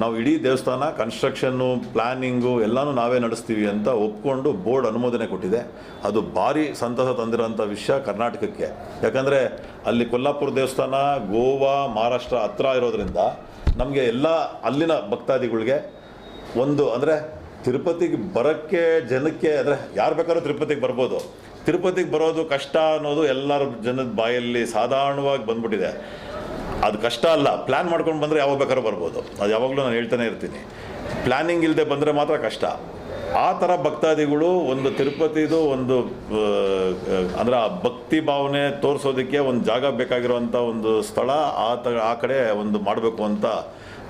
ನಾವು ಇಡೀ ದೇವಸ್ಥಾನ ಕನ್ಸ್ಟ್ರಕ್ಷನ್ನು ಪ್ಲ್ಯಾನಿಂಗು ಎಲ್ಲನೂ ನಾವೇ ನಡೆಸ್ತೀವಿ ಅಂತ ಒಪ್ಕೊಂಡು ಬೋರ್ಡ್ ಅನುಮೋದನೆ ಕೊಟ್ಟಿದೆ. ಅದು ಭಾರಿ ಸಂತಸ ತಂದಿರೋಂಥ ವಿಷಯ ಕರ್ನಾಟಕಕ್ಕೆ. ಯಾಕಂದರೆ ಅಲ್ಲಿ ಕೊಲ್ಲಾಪುರ ದೇವಸ್ಥಾನ, ಗೋವಾ, ಮಹಾರಾಷ್ಟ್ರ ಹತ್ರ ಇರೋದ್ರಿಂದ ನಮಗೆ ಎಲ್ಲ ಅಲ್ಲಿನ ಭಕ್ತಾದಿಗಳಿಗೆ ಒಂದು ಅಂದರೆ ತಿರುಪತಿಗೆ ಬರೋಕ್ಕೆ ಜನಕ್ಕೆ ಅಂದರೆ ಯಾರು ಬೇಕಾದ್ರೂ ತಿರುಪತಿಗೆ ಬರ್ಬೋದು. ತಿರುಪತಿಗೆ ಬರೋದು ಕಷ್ಟ ಅನ್ನೋದು ಎಲ್ಲರ ಜನದ ಬಾಯಲ್ಲಿ ಸಾಧಾರಣವಾಗಿ ಬಂದ್ಬಿಟ್ಟಿದೆ. ಅದು ಕಷ್ಟ ಅಲ್ಲ. ಪ್ಲ್ಯಾನ್ ಮಾಡ್ಕೊಂಡು ಬಂದರೆ ಯಾವಾಗ ಬೇಕಾದ್ರೂ ಬರ್ಬೋದು. ಅದು ಯಾವಾಗಲೂ ನಾನು ಹೇಳ್ತಾನೆ ಇರ್ತೀನಿ. ಪ್ಲ್ಯಾನಿಂಗ್ ಇಲ್ಲದೆ ಬಂದರೆ ಮಾತ್ರ ಕಷ್ಟ. ಆ ಥರ ಭಕ್ತಾದಿಗಳು ಒಂದು ತಿರುಪತಿದು ಒಂದು ಅಂದರೆ ಆ ಭಕ್ತಿ ಭಾವನೆ ತೋರಿಸೋದಕ್ಕೆ ಒಂದು ಜಾಗ ಬೇಕಾಗಿರುವಂಥ ಒಂದು ಸ್ಥಳ ಆ ತ, ಆ ಕಡೆ ಒಂದು ಮಾಡಬೇಕು ಅಂತ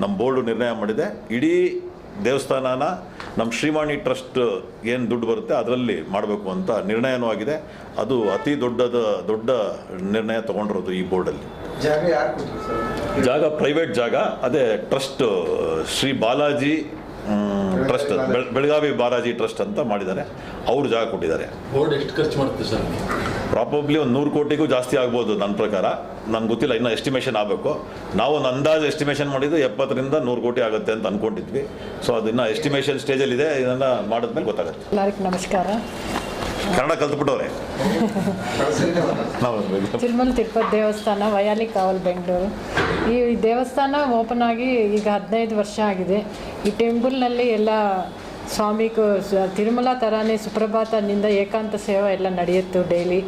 ನಮ್ಮ ಬೋರ್ಡು ನಿರ್ಣಯ ಮಾಡಿದೆ. ಇಡೀ ದೇವಸ್ಥಾನನ ನಮ್ಮ ಶ್ರೀವಾಣಿ ಟ್ರಸ್ಟ್ ಏನು ದುಡ್ಡು ಬರುತ್ತೆ ಅದರಲ್ಲಿ ಮಾಡಬೇಕು ಅಂತ ನಿರ್ಣಯನೂ ಆಗಿದೆ. ಅದು ಅತಿ ದೊಡ್ಡದ, ದೊಡ್ಡ ನಿರ್ಣಯ ತೊಗೊಂಡಿರೋದು ಈ ಬೋರ್ಡಲ್ಲಿ. ಜಾಗ ಯಾರು ಸರ್? ಜಾಗ ಪ್ರೈವೇಟ್ ಜಾಗ ಅದೇ trust Shri Balaji trust Belagavi Balaji. Trust ಅಂತ ಮಾಡಿದ್ದಾರೆ. ಅವ್ರು ಜಾಗ ಕೊಟ್ಟಿದ್ದಾರೆ. ಬೋರ್ಡ್ ಎಷ್ಟು ಖರ್ಚು ಮಾಡುತ್ತೆ ಸರ್? ಪ್ರಾಬಬ್ಲಿ ಒಂದು ನೂರು ಕೋಟಿಗೂ ಜಾಸ್ತಿ ಆಗ್ಬೋದು ನನ್ನ ಪ್ರಕಾರ. ನನ್ಗೆ ಗೊತ್ತಿಲ್ಲ ಇನ್ನೂ ಎಸ್ಟಿಮೇಷನ್ ಆಗಬೇಕು. ನಾವು ಒಂದು ಅಂದಾಜು ಎಸ್ಟಿಮೇಷನ್ ಮಾಡಿದ್ದು ಎಪ್ಪತ್ತರಿಂದ ನೂರು ಕೋಟಿ ಆಗುತ್ತೆ ಅಂತ ಅಂದ್ಕೊಂಡಿದ್ವಿ ಸೊ ಅದನ್ನು ಎಸ್ಟಿಮೇಷನ್ ಸ್ಟೇಜಲ್ಲಿದೆ ಇದನ್ನು ಮಾಡಿದ್ಮೇಲೆ ಗೊತ್ತಾಗುತ್ತೆ. ಎಲ್ಲರಿಗೂ ನಮಸ್ಕಾರ. ಕನ್ನಡ ಕಲ್ತ್ಬಿಟ್ಟವ್ರೆ. ತಿರುಮಲ ತಿರುಪತಿ ದೇವಸ್ಥಾನ, ವಯಾಲಿ ಕಾವಲ್ ಬೆಂಗಳೂರು. ಈ ದೇವಸ್ಥಾನ ಓಪನ್ ಆಗಿ ಈಗ ಹದಿನೈದು ವರ್ಷ ಆಗಿದೆ. ಈ ಟೆಂಪಲ್ನಲ್ಲಿ ಎಲ್ಲ ಸ್ವಾಮಿ ತಿರುಮಲ ಥರನೇ ಸುಪ್ರಭಾತನಿಂದ ಏಕಾಂತ ಸೇವೆ ಎಲ್ಲ ನಡೆಯುತ್ತೆ ಡೈಲಿ.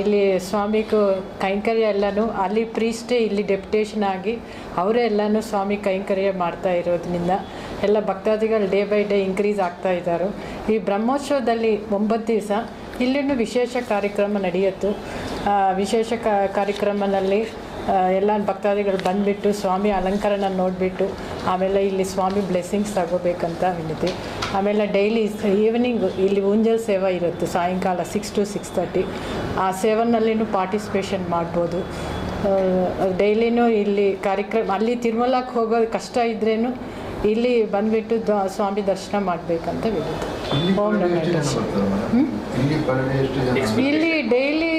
ಇಲ್ಲಿ ಸ್ವಾಮಿಗೂ ಕೈಂಕರ್ಯ ಎಲ್ಲನೂ, ಅಲ್ಲಿ ಪ್ರೀಸ್ಟೇ ಇಲ್ಲಿ ಡೆಪ್ಯುಟೇಷನ್ ಆಗಿ ಅವರೇ ಎಲ್ಲನೂ ಸ್ವಾಮಿ ಕೈಂಕರ್ಯ ಮಾಡ್ತಾ ಇರೋದ್ರಿಂದ ಎಲ್ಲ ಭಕ್ತಾದಿಗಳು ಡೇ ಬೈ ಡೇ ಇನ್ಕ್ರೀಸ್ ಆಗ್ತಾ ಇದ್ದಾರೆ ಈ ಬ್ರಹ್ಮೋತ್ಸವದಲ್ಲಿ ಒಂಬತ್ತು ದಿವಸ ಇಲ್ಲಿನೂ ವಿಶೇಷ ಕಾರ್ಯಕ್ರಮ ನಡೆಯುತ್ತೆ. ಆ, ವಿಶೇಷ ಕಾರ್ಯಕ್ರಮದಲ್ಲಿ ಎಲ್ಲ ಭಕ್ತಾದಿಗಳು ಬಂದುಬಿಟ್ಟು ಸ್ವಾಮಿ ಅಲಂಕಾರನ ನೋಡಿಬಿಟ್ಟು ಆಮೇಲೆ ಇಲ್ಲಿ ಸ್ವಾಮಿ ಬ್ಲೆಸ್ಸಿಂಗ್ಸ್ ತಗೋಬೇಕಂತ ಹೇಳಿದ್ವಿ ಆಮೇಲೆ ಡೈಲಿ ಈವ್ನಿಂಗ್ ಇಲ್ಲಿ ಊಂಜಲ್ ಸೇವೆ ಇರುತ್ತೆ ಸಾಯಂಕಾಲ ಸಿಕ್ಸ್ ಟು ಸಿಕ್ಸ್ ತರ್ಟಿ ಆ ಸೇವನಲ್ಲಿನೂ ಪಾರ್ಟಿಸಿಪೇಷನ್ ಮಾಡ್ಬೋದು. ಡೈಲಿನೂ ಇಲ್ಲಿ ಕಾರ್ಯಕ್ರಮ ಅಲ್ಲಿ ತಿರುಮಲಕ್ಕೆ ಹೋಗೋದು ಕಷ್ಟ ಇದ್ರೇನು ಇಲ್ಲಿ ಬಂದ್ಬಿಟ್ಟು ದ ಸ್ವಾಮಿ ದರ್ಶನ ಮಾಡ್ಬೇಕಂತ ಹೇಳಿದ್ದು. ಓಂ ವೆಂಕಟೇಶ್. ಇಲ್ಲಿ ಡೈಲಿ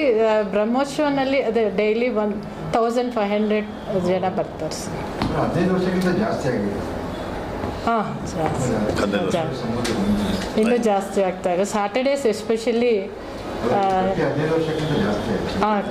ಬ್ರಹ್ಮೋತ್ಸವನಲ್ಲಿ ಅದೇ daily one thousand five hundred ಜನ ಬರ್ತಾರೆ ಸರ್. ಹದಿನೈದು ಜಾಸ್ತಿ ಆಗಿದೆ. ಹಾಂ. ಜಾಸ್ತಿ. ಇನ್ನೂ ಜಾಸ್ತಿ ಆಗ್ತಾ ಇದೆ. ಸಾಟರ್ಡೇಸ್ ಎಸ್ಪೆಷಲಿ ಹಾಂ